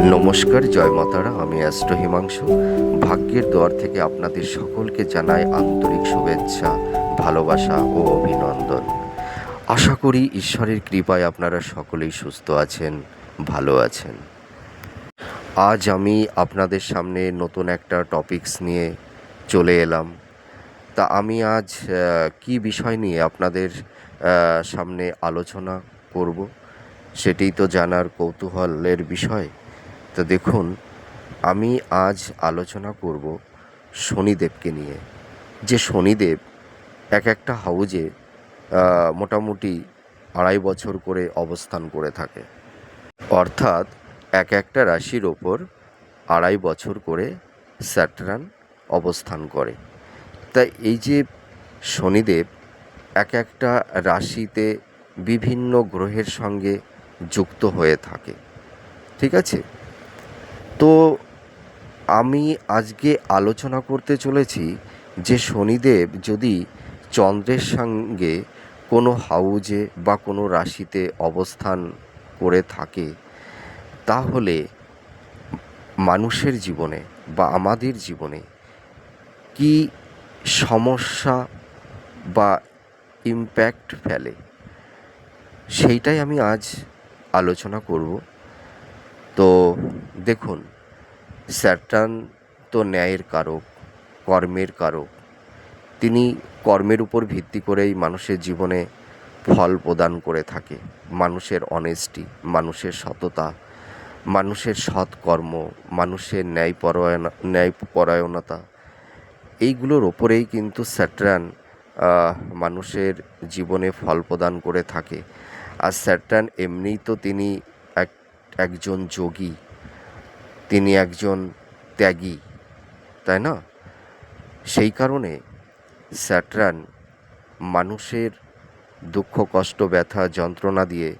নমস্কার, জয় মাতারা, আমি অ্যাস্ট্রো হিমাংশু। ভাগ্যের দোয়ার থেকে আপনাদের সকলকে জানাই আন্তরিক শুভেচ্ছা, ভালোবাসা ও অভিনন্দন। আশা করি ঈশ্বরের কৃপায় আপনারা সকলেই সুস্থ আছেন, ভালো আছেন। আজ আমি আপনাদের সামনে নতুন একটা টপিকস নিয়ে চলে এলাম। তা আমি আজ কি বিষয় নিয়ে আপনাদের সামনে আলোচনা করব, সেটি তো জানার কৌতূহলের বিষয়। তো দেখুন, আমি আজ আলোচনা করব শনিদেবকে নিয়ে। যে শনিদেব এক একটা হাউজে মোটামুটি আড়াই বছর করে অবস্থান করে থাকে। অর্থাৎ এক একটা রাশির ওপর আড়াই বছর করে স্যাটার্ন অবস্থান করে। তা এই যে শনিদেব এক একটা রাশিতে বিভিন্ন গ্রহের সঙ্গে যুক্ত হয়ে থাকে, ঠিক আছে? তো আমি আজকে আলোচনা করতে চলেছি যে শনিদেব যদি চন্দ্রের সঙ্গে কোনো হাউজে বা কোনো রাশিতে অবস্থান করে থাকে, তাহলে মানুষের জীবনে বা আমাদের জীবনে কি সমস্যা বা ইম্প্যাক্ট ফেলে? সেইটাই আমি আজ আলোচনা করব। তো দেখুন স্যাটার্ন তো ন্যায়ের কারক, কর্মের কারক। তিনি কর্মের উপর ভিত্তি করেই মানুষের জীবনে ফল প্রদান করে থাকে। মানুষের অনেস্টি মানুষের সততা, মানুষের সৎকর্ম মানুষের ন্যায়পরায়ণ ন্যায়পরায়ণতা, এইগুলোর ওপরেই কিন্তু স্যাটার্ন মানুষের জীবনে ফল প্রদান করে থাকে। আর স্যাটার্ন এমনিই তো তিনি এক একজন যোগী। তিনি একজন ত্যাগী, তাই না? সেই কারণে স্যাটার্ন মানুষের দুঃখ, কষ্ট, ব্যথা, যন্ত্রণা দিয়ে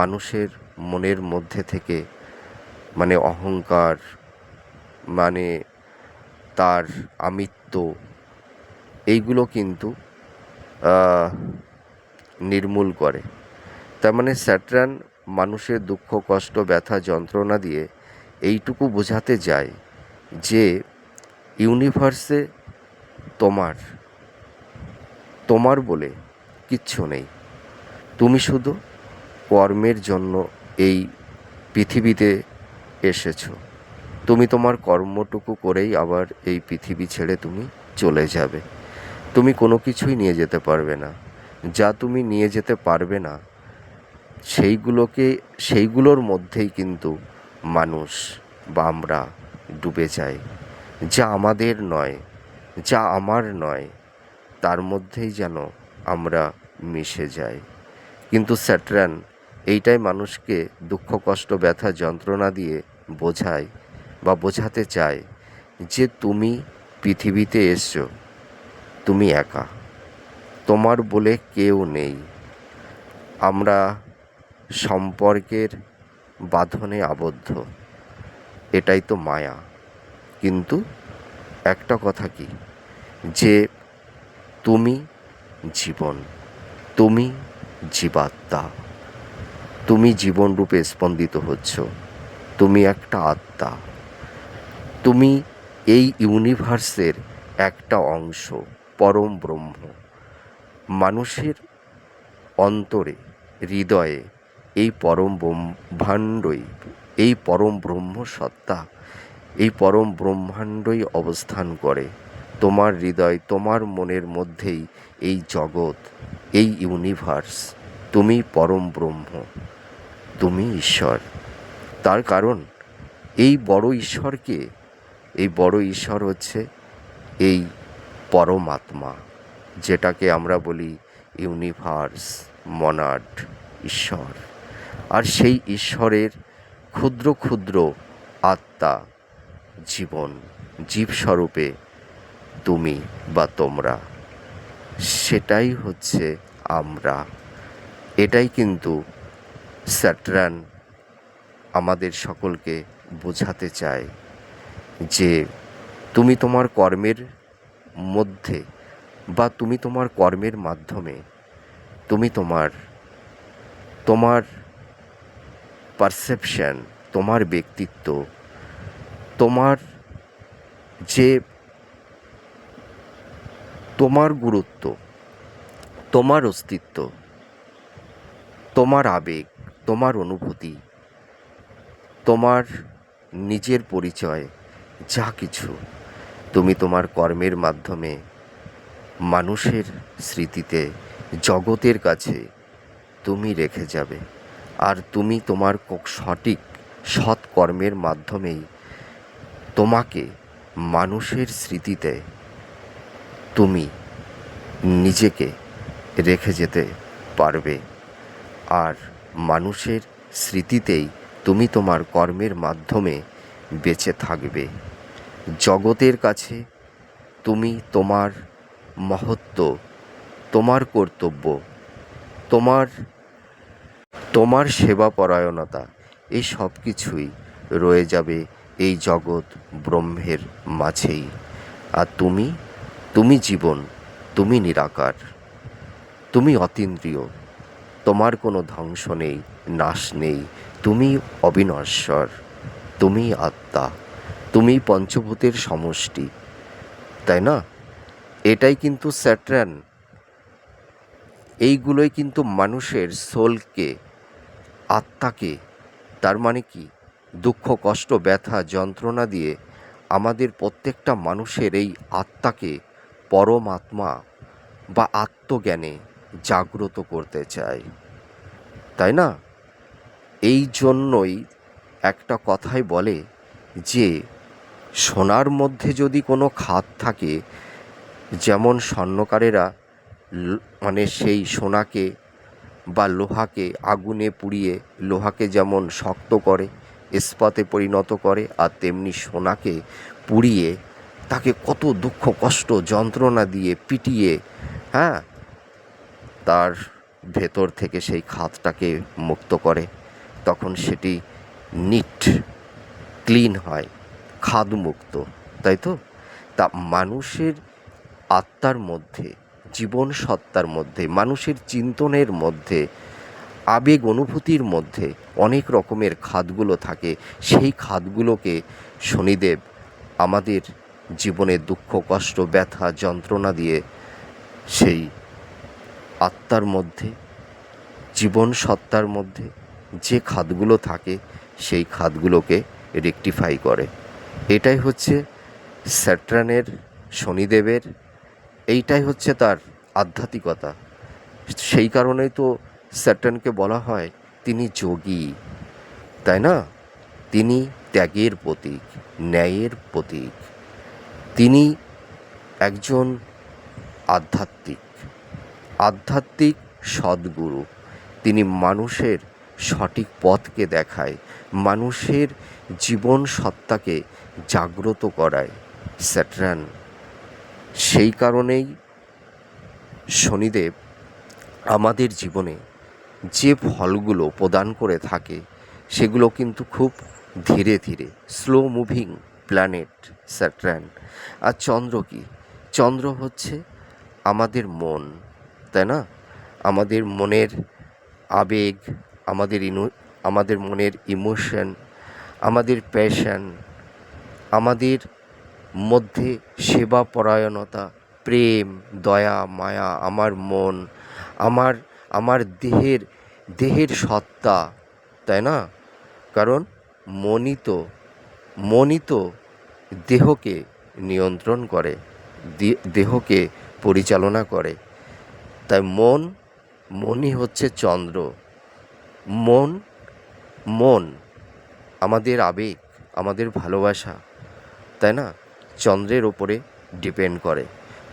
মানুষের মনের মধ্যে থেকে মানে অহংকার মানে তার আমিত্ব, এইগুলো কিন্তু নির্মূল করে। তার মানে স্যাটার্ন মানুষের দুঃখ, কষ্ট, ব্যথা, যন্ত্রণা দিয়ে এইটুকু বোঝাতে যায় যে ইউনিভার্সে তোমার তোমার বলে কিচ্ছু নেই। তুমি শুধু কর্মের জন্য এই পৃথিবীতে এসেছ। তুমি তোমার কর্মটুকু করেই আবার এই পৃথিবী ছেড়ে তুমি চলে যাবে। তুমি কোনো কিছুই নিয়ে যেতে পারবে না। যা তুমি নিয়ে যেতে পারবে না, সেইগুলোকে, সেইগুলোর মধ্যেই কিন্তু মানুষ বা আমরা ডুবে যাই। যা আমাদের নয়, যা আমার নয়, তার মধ্যেই যেন আমরা মিশে যাই। কিন্তু স্যাটরান, এইটাই মানুষকে দুঃখ, কষ্ট, ব্যথা, যন্ত্রণা দিয়ে বোঝায় বা বোঝাতে চায় যে তুমি পৃথিবীতে এসছো, তুমি একা। তোমার বলে কেউ নেই। আমরা সম্পর্কের বাঁধনে আবদ্ধ। এটাই তো মায়া। কিন্তু একটা কথা কি? যে তুমি জীবন, তুমি জীবাত্মা। তুমি জীবনরূপে স্পন্দিত হচ্ছ। তুমি একটা আত্মা। তুমি এই ইউনিভার্সের একটা অংশ, পরম ব্রহ্ম। মানুষের অন্তরে, হৃদয়ে এই পরম ব্রহ্মাণ্ডই, এই পরম ব্রহ্ম সত্তা, এই পরম ব্রহ্মাণ্ডই অবস্থান করে। তোমার হৃদয় তোমার মনের মধ্যেই এই জগৎ, এই ইউনিভার্স তুমি পরম ব্রহ্ম, তুমি ঈশ্বর। তার কারণ, এই বড় ঈশ্বরকে, এই বড় ঈশ্বর হচ্ছে এই পরমাত্মা, যেটাকে আমরা বলি ইউনিভার্স মনাড ঈশ্বর। আর সেই ঈশ্বরের ক্ষুদ্র ক্ষুদ্র আত্মা জীবন, জীবস্বরূপে তুমি বা তোমরা। সেটাই হচ্ছে আমরা। এটাই কিন্তু স্যাটরান আমাদের সকলকে বোঝাতে চায় যে তুমি তোমার কর্মের মধ্যে বা তুমি তোমার কর্মের মাধ্যমে তুমি তোমার তোমার পারসেপশন তোমার ব্যক্তিত্ব, তোমার যে, তোমার গুরুত্ব, তোমার অস্তিত্ব, তোমার আবেগ, তোমার অনুভূতি, তোমার নিজের পরিচয়, যা কিছু তুমি তোমার কর্মের মাধ্যমে মানুষের স্মৃতিতে, জগতের কাছে তুমি রেখে যাবে। আর তুমি তোমার সঠিক সৎ কর্মের মাধ্যমেই তোমাকে মানুষের স্মৃতিতে তুমি নিজেকে রেখে যেতে পারবে। আর মানুষের স্মৃতিতেই তুমি তোমার কর্মের মাধ্যমে বেঁচে থাকবে। জগতের কাছে তুমি তোমার মহত্ব, তোমার কর্তব্য, তোমার তোমার সেবা পরায়ণতা এই সব কিছুই রয়ে যাবে এই জগৎ ব্রহ্মের মাঝেই। আর তুমি তুমি জীবন, তুমি নিরাকার, তুমি অতীন্দ্রিয়, তোমার কোনো ধ্বংস নেই, নাশ নেই, তুমি অবিনশ্বর, তুমি আত্মা, তুমি পঞ্চভূতের সমষ্টি, তাই না? এটাই কিন্তু স্যাট্রান। এইগুলোই কিন্তু মানুষের সোলকে আত্মাকে, তার মানে কি? দুঃখ, কষ্ট, ব্যথা, যন্ত্রণা দিয়ে আমাদের প্রত্যেকটা মানুষের এই আত্মাকে পরমাত্মা বা আত্মজ্ঞানে জাগ্রত করতে চায়। তাই না? এই জন্যই একটা কথাই বলে যে, সোনার মধ্যে যদি কোনো খাদ থাকে, যেমন স্বর্ণকারেরা মানে সেই সোনাকে বা লোহাকে আগুনে পুড়িয়ে লোহাকে যেমন শক্ত করে, ইস্পাতে পরিণত করে আর তেমনি সোনাকে পুড়িয়ে তাকে কত দুঃখ, কষ্ট, যন্ত্রণা দিয়ে পিটিয়ে হ্যাঁ? তার ভেতর থেকে সেই খাতটাকে মুক্ত করে। তখন সেটি নিট, ক্লিন হয়, খাদমুক্ত, তাই তো? তা মানুষের আত্মার মধ্যে জীবন সত্তার মধ্যে, মানুষের চিন্তনের মধ্যে, আবেগ অনুভূতির মধ্যে অনেক রকমের খাদগুলো থাকে। সেই খাদগুলোকে শনিদেব আমাদের জীবনে দুঃখ, কষ্ট, ব্যথা, যন্ত্রণা দিয়ে সেই আত্মার মধ্যে, জীবন সত্তার মধ্যে যে খাদগুলো থাকে, সেই খাদগুলোকে রেকটিফাই করে। এটাই হচ্ছে স্যাট্রানের, শনিদেবের এইটাই হচ্ছে তার আধ্যাত্মিকতা। সেই কারণেই তো স্যাটার্নকে বলা হয়, তিনি যোগী। তাই না? তিনি ত্যাগের প্রতীক, ন্যায়ের প্রতীক। তিনি একজন আধ্যাত্মিক। আধ্যাত্মিক সদ্গুরু। তিনি মানুষের সঠিক পথকে দেখায়, মানুষের জীবন সত্তাকে জাগ্রত করায় স্যাটরান সেই কারণেই শনিদেব আমাদের জীবনে যে ফলগুলো প্রদান করে থাকে, সেগুলো কিন্তু খুব ধীরে ধীরে স্লো মুভিং প্ল্যানেট স্যাট্রান আর চন্দ্র কি? চন্দ্র হচ্ছে আমাদের মন, তাই না? আমাদের মনের আবেগ, আমাদের ইনো, আমাদের মনের ইমোশন আমাদের প্যাশন আমাদের মধ্যে সেবা পরায়ণতা, প্রেম, দয়া, মায়া আমার মন, আমার আমার দেহের দেহের সত্তা, তাই না? কারণ মনই তো মনই তো দেহকে নিয়ন্ত্রণ করে দেহকে পরিচালনা করে। তাই মন মনই হচ্ছে চন্দ্র। মন মন আমাদের আবেগ, আমাদের ভালোবাসা, তাই না? চন্দ্রের ওপরে ডিপেন্ড করে।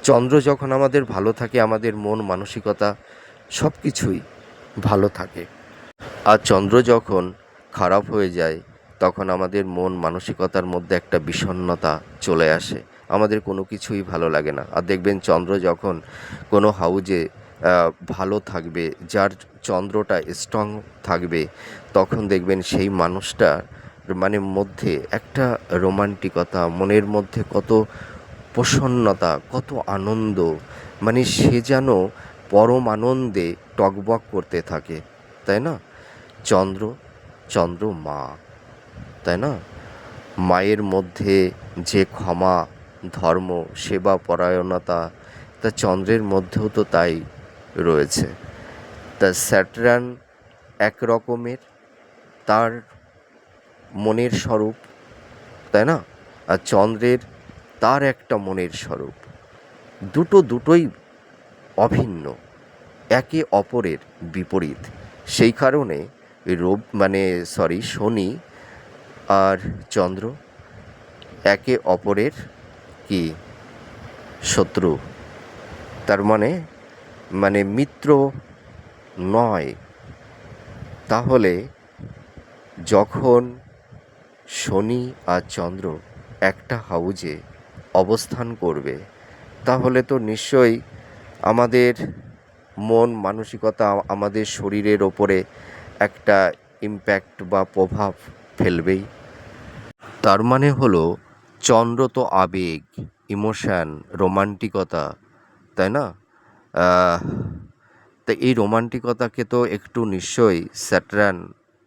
চন্দ্র যখন আমাদের ভালো থাকে, আমাদের মন, মানসিকতা সব কিছুই ভালো থাকে। আর চন্দ্র যখন খারাপ হয়ে যায়, তখন আমাদের মন, মানসিকতার মধ্যে একটা বিষণ্ণতা চলে আসে। আমাদের কোনো কিছুই ভালো লাগে না। আর দেখবেন, চন্দ্র যখন কোনো হাউজে ভালো থাকবে, যার চন্দ্রটা স্ট্রং থাকবে, তখন দেখবেন সেই মানুষটা মানে মধ্যে একটা রোমান্টিকতা, মনের মধ্যে কত প্রসন্নতা, কত আনন্দ মানে সে যেন পরম আনন্দে টকবক করতে থাকে, তাই না? চন্দ্র চন্দ্র মা, তাই না? মায়ের মধ্যে যে ক্ষমা, ধর্ম, সেবা, পরায়ণতা, তা চন্দ্রের মধ্যেও তো তাই রয়েছে। তা স্যাটরান এক রকমের তার মনের স্বরূপ, তাই না? আর চন্দ্রের তার একটা মনের স্বরূপ। দুটো দুটোই অভিন্ন, একে অপরের বিপরীত। সেই কারণে রোব মানে সরি শনি আর চন্দ্র একে অপরের কি? শত্রু। তার মানে মানে মিত্র নয়। তাহলে যখন শনি আর চন্দ্র একটা হাউজে অবস্থান করবে, তাহলে তো নিশ্চয়ই আমাদের মন মানসিকতা আমাদের শরীরের ওপরে একটা ইম্প্যাক্ট বা প্রভাব ফেলবেই। তার মানে হলো, চন্দ্র তো আবেগ ইমোশান রোমান্টিকতা তাই না? তা এই রোমান্টিকতাকে তো একটু নিশ্চয়ই স্যাটরান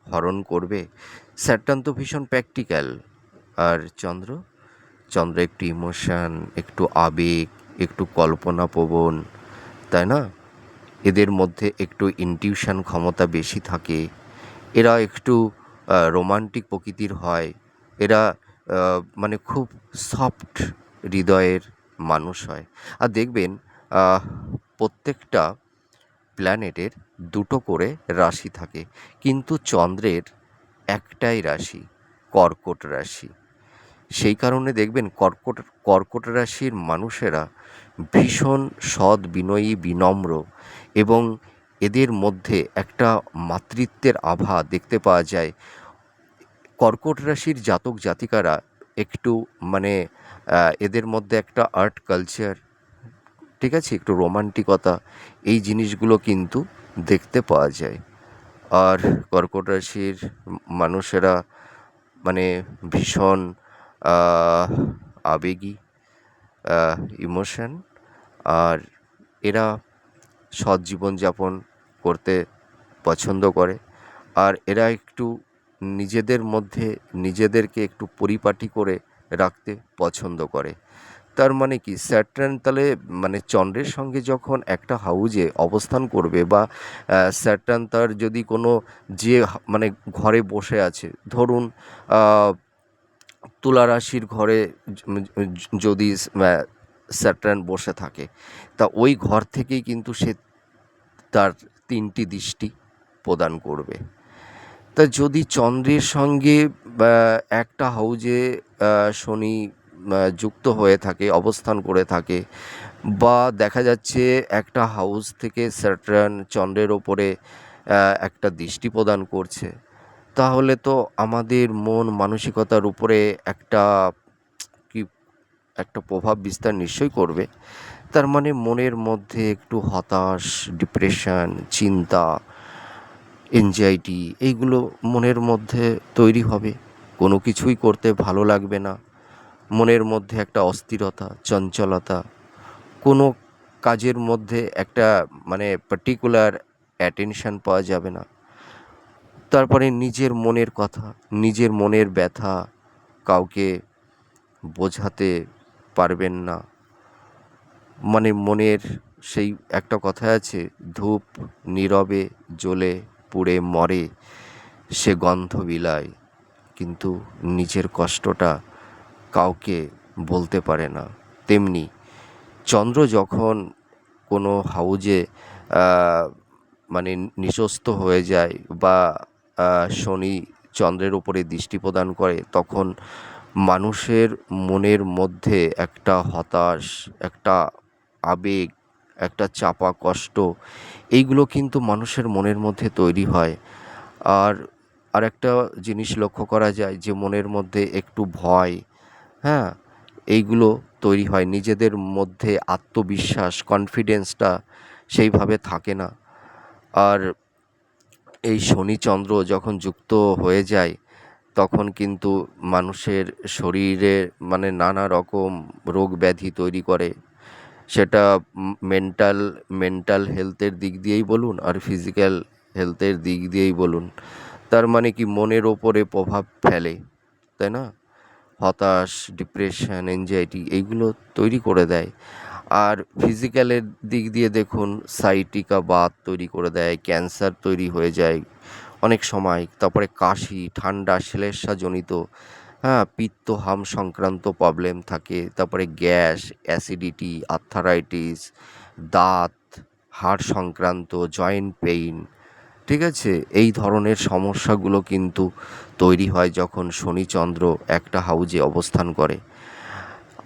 হরণ করবে। স্যাটার্ন তো ভীষণ প্র্যাকটিক্যাল আর চন্দ্র? চন্দ্র একটু ইমোশান একটু আবেগ, একটু কল্পনাপ্রবণ, তাই না? এদের মধ্যে একটু ইনটিউশন ক্ষমতা বেশি থাকে। এরা একটু রোমান্টিক প্রকৃতির হয়। এরা মানে খুব সফট হৃদয়ের মানুষ হয়। আর দেখবেন প্রত্যেকটা প্ল্যানেটের দুটো করে রাশি থাকে। কিন্তু চন্দ্রের একটাই রাশি, কর্কট রাশি। সেই কারণে দেখবেন কর্কট কর্কট রাশির মানুষেরা ভীষণ সৎ, বিনয়ী, বিনম্র এবং এদের মধ্যে একটা মাতৃত্বের আভা দেখতে পাওয়া যায়। কর্কট রাশির জাতক জাতিকারা একটু মানে এদের মধ্যে একটা আর্ট কালচার, ঠিক আছে? একটু রোমান্টিকতা, এই জিনিসগুলো কিন্তু দেখতে পাওয়া যায়। আর কর্কট রাশির মানুষেরা মানে ভীষণ আবেগী ইমোশন আর এরা সৎ জীবনযাপন করতে পছন্দ করে। আর এরা একটু নিজেদের মধ্যে নিজেদেরকে একটু পরিপাটি করে রাখতে পছন্দ করে। তার মানে কি? স্যাটার্ন তাহলে মানে চন্দ্রের সঙ্গে যখন একটা হাউজে অবস্থান করবে বা স্যাটার্ন তার যদি কোনো যে মানে ঘরে বসে আছে, ধরুন তুলা রাশির ঘরে যদি স্যাটার্ন বসে থাকে, তা ওই ঘর থেকেই কিন্তু সে তার তিনটি দৃষ্টি প্রদান করবে। তা যদি চন্দ্রের সঙ্গে একটা হাউজে শনি যুক্ত হয়ে থাকে, অবস্থান করে থাকে বা দেখা যাচ্ছে একটা হাউস থেকে স্যাটার্ন চন্দ্রের ওপরে একটা দৃষ্টি প্রদান করছে। তাহলে তো আমাদের মন মানসিকতার উপরে একটা কি, একটা প্রভাব বিস্তার নিশ্চয়ই করবে। তার মানে মনের মধ্যে একটু হতাশ ডিপ্রেশন চিন্তা এনজাইটি এইগুলো মনের মধ্যে তৈরি হবে। কোনো কিছুই করতে ভালো লাগবে না। মনের মধ্যে একটা অস্থিরতা, চঞ্চলতা, কোনো কাজের মধ্যে একটা মানে পার্টিকুলার অ্যাটেনশান পাওয়া যাবে না। তারপরে নিজের মনের কথা, নিজের মনের ব্যথা কাউকে বোঝাতে পারবেন না। মানে মনের সেই একটা কথা আছে, ধূপ নীরবে জ্বলে পুড়ে মরে, সে গন্ধ বিলায়। কিন্তু নিজের কষ্টটা কাউকে বলতে পারে না। তেমনি চন্দ্র যখন কোনো হাউজে মানে নিঃস্বস্ত হয়ে যায় বা শনি চন্দ্রের উপরে দৃষ্টি প্রদান করে, তখন মানুষের মনের মধ্যে একটা হতাশ, একটা আবেগ, একটা চাপা কষ্ট, এইগুলো কিন্তু মানুষের মনের মধ্যে তৈরি হয়। আর আর একটা জিনিস লক্ষ্য করা যায় যে, মনের মধ্যে একটু ভয় হ্যাঁ এইগুলো তৈরি হয়। নিজেদের মধ্যে আত্মবিশ্বাস কনফিডেন্সটা সেইভাবে থাকে না। আর এই শনি চন্দ্র যখন যুক্ত হয়ে যায়, তখন কিন্তু মানুষের শরীরে মানে নানা রকম রোগ ব্যাধি তৈরি করে। সেটা মেন্টাল মেন্টাল হেলথের দিক দিয়েই বলুন আর ফিজিক্যাল হেলথের দিক দিয়েই বলুন। তার মানে কি মনের ওপরে প্রভাব ফেলে, তাই না? হতাশ ডিপ্রেশন এনজাইটি এইগুলো তৈরি করে দেয়। আর ফিজিক্যালের দিক দিয়ে দেখুন সাইটিকা বাত তৈরি করে দেয় ক্যান্সার তৈরি হয়ে যায় অনেক সময়। তারপরে কাশি, ঠান্ডা শ্লেষ্মাজনিত হ্যাঁ পিত্ত হাম সংক্রান্ত প্রবলেম থাকে। তারপরে গ্যাস অ্যাসিডিটি আর্থারাইটিস দাঁত, হাড় সংক্রান্ত জয়েন্ট পেইন ঠিক আছে? এই ধরনের সমস্যাগুলো কিন্তু তৈরি হয় যখন শনিচন্দ্র একটা হাউজে অবস্থান করে।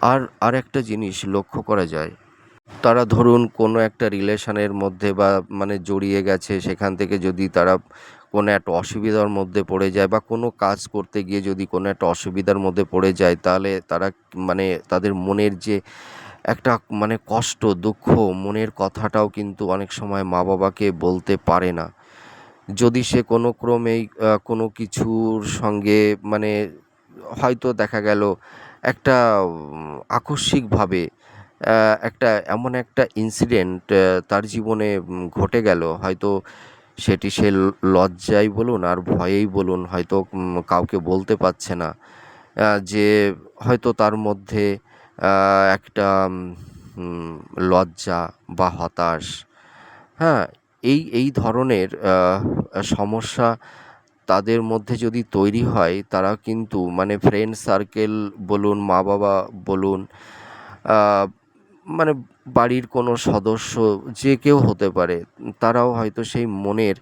আর আর একটা জিনিস লক্ষ্য করা যায়, তারা ধরুন কোনো একটা রিলেশনের মধ্যে বা মানে জড়িয়ে গেছে, সেখান থেকে যদি তারা কোনো একটা অসুবিধার মধ্যে পড়ে যায় বা কোনো কাজ করতে গিয়ে যদি কোনো একটা অসুবিধার মধ্যে পড়ে যায়, তাহলে তারা মানে তাদের মনের যে একটা মানে কষ্ট, দুঃখ, মনের কথাটাও কিন্তু অনেক সময় মা বাবাকে বলতে পারে না। যদি সে কোনো ক্রমেই কোনো কিছুর সঙ্গে মানে হয়তো দেখা গেল একটা আকস্মিকভাবে একটা এমন একটা ইনসিডেন্ট তার জীবনে ঘটে গেল, হয়তো সেটি সে লজ্জায় বলুন আর ভয়েই বলুন, হয়তো কাউকে বলতে পারছে না যে হয়তো তার মধ্যে একটা লজ্জা বা হতাশ হ্যাঁ এই এই ধরনের সমস্যা তাদের মধ্যে যদি তৈরি হয়, তারা কিন্তু মানে ফ্রেন্ড সার্কেল বলুন মা বাবা বলুন মানে বাড়ির কোনো সদস্য যে কেউ হতে পারে, তারাও হয়তো সেই মনের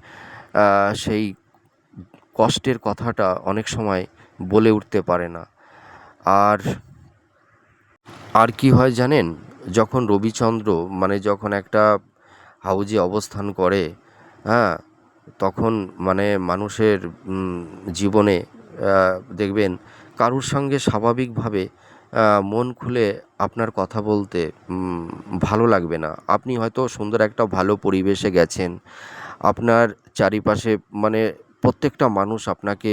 সেই কষ্টের কথাটা অনেক সময় বলে উঠতে পারে না। আর আর কি হয় জানেন? যখন রবিচন্দ্র মানে যখন একটা হাউজে অবস্থান করে হ্যাঁ তখন মানে মানুষের জীবনে দেখবেন কারুর সঙ্গে স্বাভাবিকভাবে মন খুলে আপনার কথা বলতে ভালো লাগবে না। আপনি হয়তো সুন্দর একটা ভালো পরিবেশে গেছেন। আপনার চারিপাশে মানে প্রত্যেকটা মানুষ আপনাকে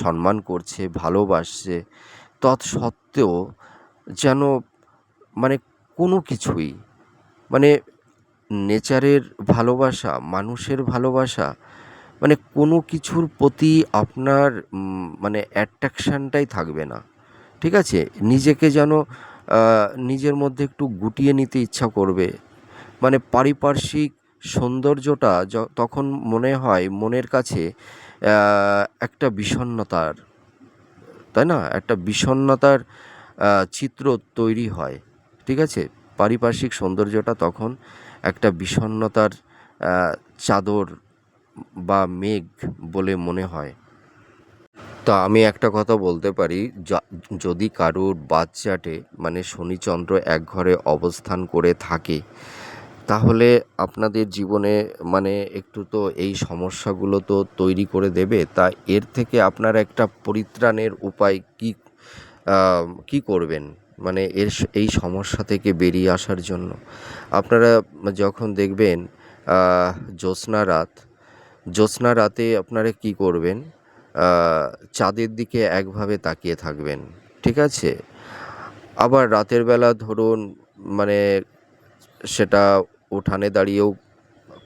সম্মান করছে, ভালোবাসছে। তৎসত্ত্বেও যেন মানে কোনো কিছুই মানে নেচারের ভালোবাসা, মানুষের ভালোবাসা মানে কোনো কিছুর প্রতি আপনার মানে অ্যাট্রাকশানটাই থাকবে না। ঠিক আছে? নিজেকে যেন নিজের মধ্যে একটু গুটিয়ে নিতে ইচ্ছা করবে। মানে পারিপার্শ্বিক সৌন্দর্যটা তখন মনে হয় মনের কাছে একটা বিষণ্ণতার, তাই না? একটা বিষণ্ণতার চিত্র তৈরি হয়। ঠিক আছে? পারিপার্শ্বিক সৌন্দর্যটা তখন একটা বিষণ্ণতার চাদর বা মেঘ বলে মনে হয়। তা আমি একটা কথা বলতে পারি যদি কারুর বাচ্চাটে মানে শনিচন্দ্র এক ঘরে অবস্থান করে থাকে, তাহলে আপনাদের জীবনে মানে একটু তো এই সমস্যাগুলো তো তৈরি করে দেবে। তা এর থেকে আপনার একটা পরিত্রাণের উপায় কী কী করবেন? মানে এর এই সমস্যা থেকে বেরিয়ে আসার জন্য। আপনারা যখন দেখবেন জ্যোৎস্না রাত, জ্যোৎস্না রাতে আপনারা কী করবেন? চাঁদের দিকে একভাবে তাকিয়ে থাকবেন, ঠিক আছে? আবার রাতের বেলা ধরুন মানে সেটা উঠানে দাঁড়িয়েও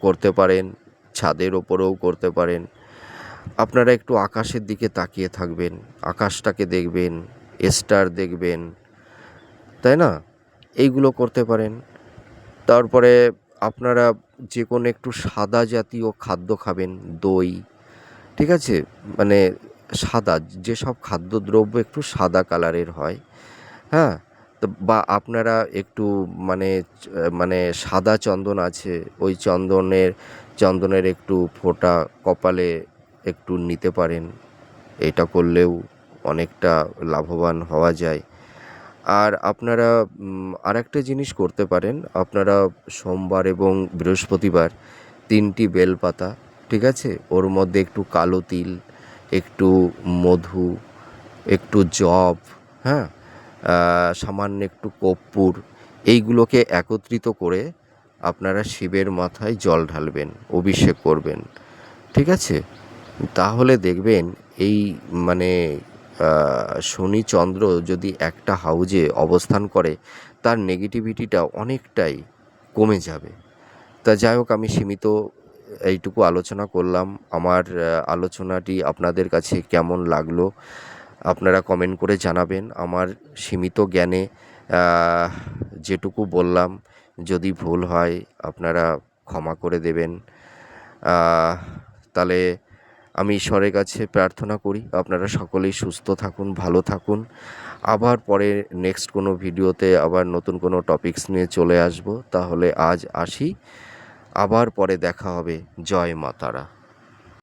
করতে পারেন, ছাদের ওপরেও করতে পারেন। আপনারা একটু আকাশের দিকে তাকিয়ে থাকবেন, আকাশটাকে দেখবেন, স্টার দেখবেন তাই না? এইগুলো করতে পারেন। তারপরে আপনারা যে কোনো একটু সাদা জাতীয় খাদ্য খাবেন, দই, ঠিক আছে? মানে সাদা, যেসব খাদ্যদ্রব্য একটু সাদা কালারের হয় হ্যাঁ? বা আপনারা একটু মানে মানে সাদা চন্দন আছে, ওই চন্দনের চন্দনের একটু ফোঁটা কপালে একটু নিতে পারেন। এটা করলেও অনেকটা লাভবান হওয়া যায়। আর আপনারা আরেকটা জিনিস করতে পারেন। আপনারা সোমবার এবং বৃহস্পতিবার তিনটি বেলপাতা, ঠিক আছে? ওর মধ্যে একটু কালো তিল, একটু মধু, একটু জব হ্যাঁ? সামান্য একটু কর্পূর, এইগুলোকে একত্রিত করে আপনারা শিবের মাথায় জল ঢালবেন, অভিষেক করবেন, ঠিক আছে? তাহলে দেখবেন এই মানে শনি চন্দ্র যদি একটা হাউজে অবস্থান করে, তার নেগেটিভিটিটা অনেকটাই কমে যাবে। তা যাই হোক, আমি সীমিত এইটুকু আলোচনা করলাম। আমার আলোচনাটি আপনাদের কাছে কেমন লাগল, আপনারা কমেন্ট করে জানাবেন। আমার সীমিত জ্ঞানে যেটুকু বললাম, যদি ভুল হয়, আপনারা ক্ষমা করে দেবেন। তাহলে আমি ঈশ্বরের কাছে প্রার্থনা করি, আপনারা সকলেই সুস্থ থাকুন, ভালো থাকুন। আবার পরে নেক্সট কোনো ভিডিওতে আবার নতুন কোনো টপিকস নিয়ে চলে আসব, তাহলে আজ আসি। আবার পরে দেখা হবে। জয় মা তারা